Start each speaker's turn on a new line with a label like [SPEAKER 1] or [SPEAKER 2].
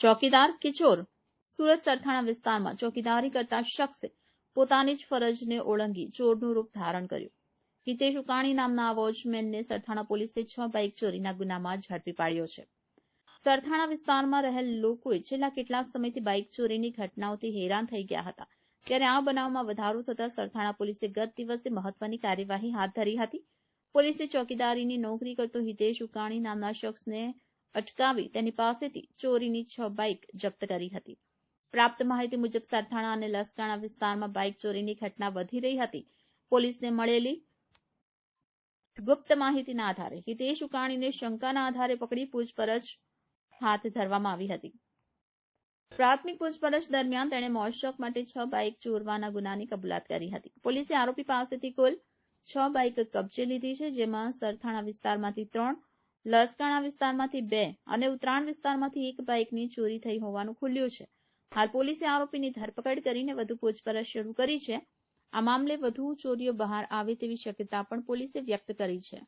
[SPEAKER 1] ચોકીદાર કે ચોર? સુરત સરથાણા વિસ્તારમાં ચોકીદારી કરતા શખ્સે પોતાની જ ફરજને ઓળંગી ચોરનું રૂપ ધારણ કર્યું. હિતેશ ઉકાણી નામના આ વોચમેનને સરથાણા પોલીસે છ બાઇક ચોરીના ગુનામાં ઝડપી પાડ્યો છે. સરથાણા વિસ્તારમાં રહેલ લોકોએ છેલ્લા કેટલાક સમયથી બાઇક ચોરીની ઘટનાઓથી હેરાન થઈ ગયા હતા. ત્યારે આ બનાવમાં વધારો થતા સરથાણા પોલીસે ગત દિવસે મહત્વની કાર્યવાહી હાથ ધરી હતી. પોલીસે ચોકીદારીની નોકરી કરતો હિતેશ ઉકાણી નામના શખ્સને અટકાવી તેની પાસેથી ચોરીની છ બાઇક જપ્ત કરી હતી. પ્રાપ્ત માહિતી મુજબ સરથાણા અને લસકાણા વિસ્તારમાં બાઇક ચોરીની ઘટના વધી રહી હતી. પોલીસને મળેલી ગુપ્ત માહિતીના આધારે હિતેશ ઉકાણીને શંકાના આધારે પકડી પૂછપરછ હાથ ધરવામાં આવી હતી. પ્રાથમિક પૂછપરછ દરમિયાન તેણે મોજશોખ માટે છ બાઇક ચોરવાના ગુનાની કબૂલાત કરી હતી. પોલીસે આરોપી પાસેથી કુલ છ બાઇક કબજે લીધી છે, જેમાં સરથાણા વિસ્તારમાંથી ત્રણ લસકાણા વિસ્તારમાંથી બે અને ઉત્તરાયણ વિસ્તારમાંથી એક બાઇકની ચોરી થઈ હોવાનું ખુલ્યું છે. હાલ પોલીસે આરોપીની ધરપકડ કરીને વધુ પૂછપરછ શરૂ કરી છે. આ મામલે વધુ ચોરીઓ બહાર આવે તેવી શક્યતા પણ પોલીસે વ્યક્ત કરી છે.